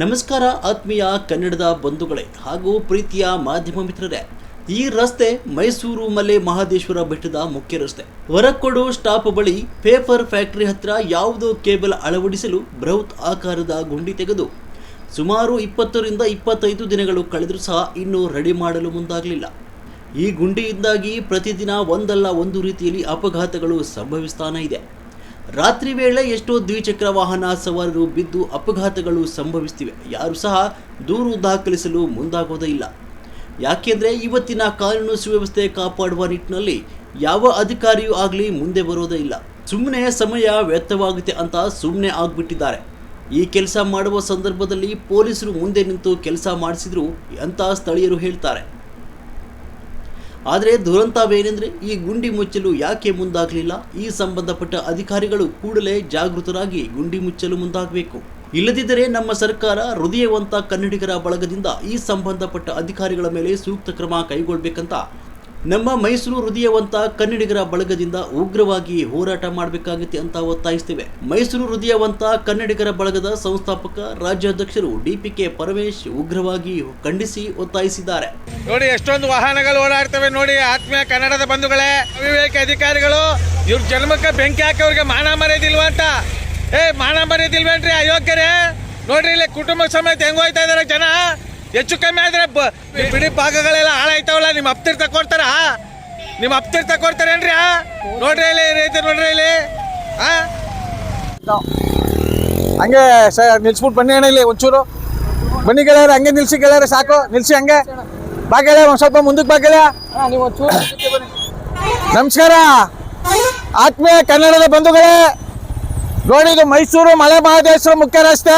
ನಮಸ್ಕಾರ ಆತ್ಮೀಯ ಕನ್ನಡದ ಬಂಧುಗಳೇ ಹಾಗೂ ಪ್ರೀತಿಯ ಮಾಧ್ಯಮ ಮಿತ್ರರೇ, ಈ ರಸ್ತೆ ಮೈಸೂರು ಮಲೆ ಮಹದೇಶ್ವರ ಬೆಟ್ಟದ ಮುಖ್ಯ ರಸ್ತೆ. ಹೊರಕೊಡು ಸ್ಟಾಪ್ ಬಳಿ ಪೇಪರ್ ಫ್ಯಾಕ್ಟರಿ ಹತ್ರ ಯಾವುದೋ ಕೇಬಲ್ ಅಳವಡಿಸಲು ಬೃಹತ್ ಆಕಾರದ ಗುಂಡಿ ತೆಗೆದು ಸುಮಾರು ಇಪ್ಪತ್ತರಿಂದ ಇಪ್ಪತ್ತೈದು ದಿನಗಳು ಕಳೆದರೂ ಸಹ ಇನ್ನೂ ರೆಡಿ ಮಾಡಲು ಮುಂದಾಗಲಿಲ್ಲ. ಈ ಗುಂಡಿಯಿಂದಾಗಿ ಪ್ರತಿದಿನ ಒಂದಲ್ಲ ಒಂದು ರೀತಿಯಲ್ಲಿ ಅಪಘಾತಗಳು ಸಂಭವಿಸ್ತಾನೇ ಇದೆ. ರಾತ್ರಿ ವೇಳೆ ಎಷ್ಟೋ ದ್ವಿಚಕ್ರ ವಾಹನ ಸವಾರರು ಬಿದ್ದು ಅಪಘಾತಗಳು ಸಂಭವಿಸ್ತಿವೆ. ಯಾರು ಸಹ ದೂರು ದಾಖಲಿಸಲು ಮುಂದಾಗೋದೇ ಇಲ್ಲ. ಯಾಕೆಂದರೆ ಇವತ್ತಿನ ಕಾನೂನು ಸುವ್ಯವಸ್ಥೆ ಕಾಪಾಡುವ ನಿಟ್ಟಿನಲ್ಲಿ ಯಾವ ಅಧಿಕಾರಿಯೂ ಆಗಲಿ ಮುಂದೆ ಬರೋದೇ ಇಲ್ಲ. ಸುಮ್ಮನೆ ಸಮಯ ವ್ಯರ್ಥವಾಗುತ್ತೆ ಅಂತ ಸುಮ್ಮನೆ ಆಗಿಬಿಟ್ಟಿದ್ದಾರೆ. ಈ ಕೆಲಸ ಮಾಡುವ ಸಂದರ್ಭದಲ್ಲಿ ಪೊಲೀಸರು ಮುಂದೆ ನಿಂತು ಕೆಲಸ ಮಾಡಿಸಿದ್ರು ಅಂತ ಸ್ಥಳೀಯರು ಹೇಳ್ತಾರೆ. ಆದರೆ ದುರಂತವೇನೆಂದರೆ ಈ ಗುಂಡಿ ಮುಚ್ಚಲು ಯಾಕೆ ಮುಂದಾಗಲಿಲ್ಲ? ಈ ಸಂಬಂಧಪಟ್ಟ ಅಧಿಕಾರಿಗಳು ಕೂಡಲೇ ಜಾಗೃತರಾಗಿ ಗುಂಡಿ ಮುಚ್ಚಲು ಮುಂದಾಗಬೇಕು. ಇಲ್ಲದಿದ್ದರೆ ನಮ್ಮ ಸರ್ಕಾರ ಹೃದಯವಂತ ಕನ್ನಡಿಗರ ಬಳಗದಿಂದ ಈ ಸಂಬಂಧಪಟ್ಟ ಅಧಿಕಾರಿಗಳ ಮೇಲೆ ಸೂಕ್ತ ಕ್ರಮ ಕೈಗೊಳ್ಳಬೇಕಂತ ನಮ್ಮ ಮೈಸೂರು ಹೃದಯವಂತ ಕನ್ನಡಿಗರ ಬಳಗದಿಂದ ಉಗ್ರವಾಗಿ ಹೋರಾಟ ಮಾಡಬೇಕಾಗುತ್ತೆ ಅಂತ ಒತ್ತಾಯಿಸ್ತೇವೆ. ಮೈಸೂರು ಹೃದಯವಂತ ಕನ್ನಡಿಗರ ಬಳಗದ ಸಂಸ್ಥಾಪಕ, ರಾಜ್ಯಾಧ್ಯಕ್ಷರು ಡಿಪಿಕೆ ಪರಮೇಶ್ ಉಗ್ರವಾಗಿ ಖಂಡಿಸಿ ಒತ್ತಾಯಿಸಿದ್ದಾರೆ. ನೋಡಿ, ಎಷ್ಟೊಂದು ವಾಹನಗಳು ಓಡಾಡ್ತವೆ ನೋಡಿ, ಆತ್ಮೀಯ ಕನ್ನಡದ ಬಂಧುಗಳೇ, ಅವಿವೇಕ ಅಧಿಕಾರಿಗಳು, ಇವ್ರ ಜನ್ಮಕ್ಕೆ ಬೆಂಕಿ ಹಾಕಿ ಅವ್ರಿಗೆ ಮಾನ ಮರ್ಯಾದಿಲ್ವಾ ಅಂತ? ಏ, ಮಾನ ಮರ್ಯಾದಿಲ್ವೇನ್ರಿ, ಅಯೋಗ್ಯರೇ? ನೋಡ್ರಿ, ಇಲ್ಲಿ ಕುಟುಂಬ ಸಮೇತ ಹೆಂಗೋಯ್ತಾ ಇದಾರೆ ಜನ? ಹೆಚ್ಚು ಕಮ್ಮಿ ಆದ್ರೆ ಬಿಡಿ ಭಾಗಗಳೆಲ್ಲ ಹಾಳಾಯ್ತಾವಲ್ಲ ನಿಮ್ಮ ಅಪ್ತಿರ್ ತಕೊಡ್ತಾರ? ನಿಮ್ಮ ಅಪ್ತಿರ್ ತಕೊಡ್ತಾರೇನ್ರಿ ಆ? ನೋಡ್ರಿ ಇಲ್ಲಿ ರೈತ ನೋಡ್ರಿ ಇಲ್ಲಿ ಹಾ ಹಂಗೆ ಸರ್ ನಿಲ್ಸ್ಬಿಟ್ಟು ಬನ್ನಿ ಅಣ್ಣ ಇಲ್ಲಿ ಒಂಚೂರು. ಬನ್ನಿ ಗೆಳೆಯರೆ ಹಂಗೆ ನಿಲ್ಸಿ ಗೆಳೆಯರೆ ಸಾಕು. ನಿಲ್ಸಿ ಹಂಗೆ. ಬಾಗೇಳ ಗೆಳೆಯ ಒಂದು ಸ್ವಲ್ಪ ಮುಂದಕ್ಕೆ ಬಾ ಗೆಳೆಯ. ನಮಸ್ಕಾರ. ಆತ್ಮೀಯ ಕನ್ನಡದ ಬಂಧುಗಳೇ ನೋಡಿ ಇದು ಮೈಸೂರು ಮಲೆ ಮಹದೇಶ್ವರ ಮುಖ್ಯ ರಸ್ತೆ.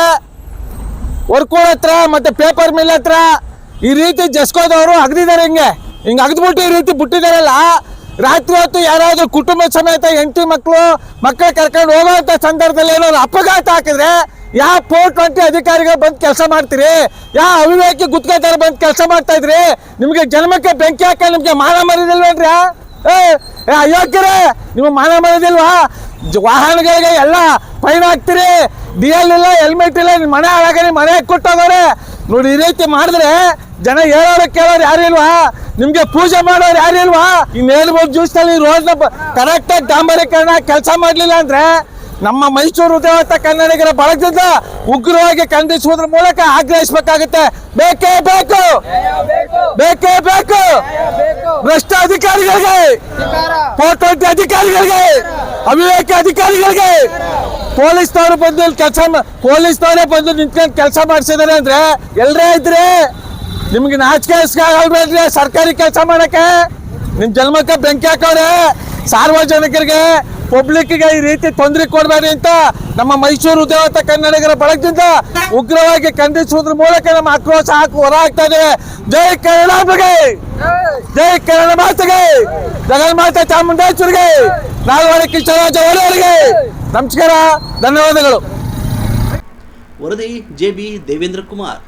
ವರ್ಕೂಡ್ ಹತ್ರ ಮತ್ತೆ ಪೇಪರ್ ಮಿಲ್ ಹತ್ರ ಈ ರೀತಿ ಜಸ್ಕೋದವರು ಅಗ್ದಿದ್ದಾರೆ ಹಿಂಗೆ. ಹಿಂಗೆ ಅಗದ್ಬಿಟ್ಟು ಈ ರೀತಿ ಬಿಟ್ಟಿದಾರಲ್ಲ, ರಾತ್ರಿ ಹೊತ್ತು ಯಾರಾದರೂ ಕುಟುಂಬ ಸಮೇತ ಹೆಂಡತಿ ಮಕ್ಕಳು ಮಕ್ಕಳು ಕರ್ಕೊಂಡು ಹೋಗೋಂಥ ಸಂದರ್ಭದಲ್ಲಿ ಏನಾದ್ರು ಅಪಘಾತ ಹಾಕಿದ್ರೆ ಯಾವ ಫೋರ್ ಟ್ವೆಂಟಿ ಅಧಿಕಾರಿಗಳು ಬಂದು ಕೆಲಸ ಮಾಡ್ತೀರಿ? ಯಾವ ಅವಿವೇಕಿ ಗುತ್ತಿಗೆದಾರ ಬಂದು ಕೆಲಸ ಮಾಡ್ತಾ ಇದ್ರಿ? ನಿಮಗೆ ಜನ್ಮಕ್ಕೆ ಬೆಂಕಿ ಹಾಕ ನಿಮಗೆ ಮಾನ ಮರಿದಿಲ್ವೇನ್ರಿ ಅಯೋಗ್ಯರೇ ನಿಮ್ಮ ಮಾನ ಮರಿದಿಲ್ವಾ ವಾಹನಗಳಿಗೆ ಎಲ್ಲ ಫೈನ್ ಹಾಕ್ತೀರಿ. ಡಿ ಎಲ್ ಇಲ್ಲ ಹೆಲ್ಮೆಟ್ ಇಲ್ಲ ನಿಮ್ಮ ಮನೆ ಹಾಳಾಗ ನಿಮ್ಮ ಮನೆ ಕೊಟ್ಟೋಗವ್ರೆ ನೋಡಿ ಈ ರೀತಿ ಮಾಡಿದ್ರೆ ಜನ ಹೇಳೋರು ಕೇಳೋರು ಯಾರು ಇಲ್ವಾ? ನಿಮ್ಗೆ ಪೂಜೆ ಮಾಡೋರು ಯಾರು ಇಲ್ವಾ? ಇನ್ನೇನು ಜ್ಯೂಸ್ನಲ್ಲಿ ರೋಡ್ನ ಕರೆಕ್ಟಾಗಿ ಡಾಂಬರೀಕರಣ ಕೆಲಸ ಮಾಡಲಿಲ್ಲ ಅಂದ್ರೆ ನಮ್ಮ ಮೈಸೂರು ದೇವತ ಕನ್ನಡಿಗರ ಬಳಗದಿಂದ ಉಗ್ರವಾಗಿ ಖಂಡಿಸುವುದ್ರ ಮೂಲಕ ಆಗ್ರಹಿಸಬೇಕಾಗುತ್ತೆ. ಬೇಕೇ ಬೇಕು. ಬೇಕೇ ಬೇಕು. ಭ್ರಷ್ಟ ಅಧಿಕಾರಿಗಳಿಗೆ ಪೋಟೋಟಿ ಅಧಿಕಾರಿಗಳಿಗೆ ಅವಿವೇಕ ಅಧಿಕಾರಿಗಳಿಗೆ ಪೊಲೀಸ್ನವರು ಬಂದು ಕೆಲಸ ಪೊಲೀಸ್ನವರೇ ಬಂದು ನಿಂತ್ಕೊಂಡು ಕೆಲಸ ಮಾಡಿಸಿದಾರೆ ಅಂದ್ರೆ ಎಲ್ಲರೇ ಇದ್ರಿ ನಿಮ್ಗೆ ನಾಚಿಕೆ ಇಸ್ಕಾಗಲ್ಬೇಡ್ರಿ ಸರ್ಕಾರಿ ಕೆಲಸ ಮಾಡಕ್ಕೆ? ನಿಮ್ ಜನ್ಮಕ್ಕೆ ಬೆಂಕಿ ಹಾಕವ್ರೆ ಸಾರ್ವಜನಿಕರಿಗೆ ಪಬ್ಲಿಕ್ಗೆ ಈ ರೀತಿ ತೊಂದರೆ ಕೊಡಬೇಡಿ ಅಂತ ನಮ್ಮ ಮೈಸೂರು ಉದ್ಯೋಗ ಕನ್ನಡಿಗರ ಬಳಗದಿಂದ ಉಗ್ರವಾಗಿ ಖಂಡಿಸುವುದ್ರ ಮೂಲಕ ನಮ್ಮ ಆಕ್ರೋಶ ಹಾಕಿ ಹೊರ ಆಗ್ತಾ ಇದೆ. ಜೈ ಕನ್ನಡ ಜೈ ಕನ್ನಡ ಮಾತೆಗೆ! ಜಗನ್ಮಾತೆ ಚಾಮುಂಡೇಶ್ವರಿಗೆ! ನಾಲ್ವಡಿ ಕೃಷ್ಣರಾಜ ಒಡೆಯರಿಗೆ ನಮಸ್ಕಾರ ಧನ್ಯವಾದಗಳು ವರದಿ ಜೆ ಬಿ ದೇವೇಂದ್ರ ಕುಮಾರ್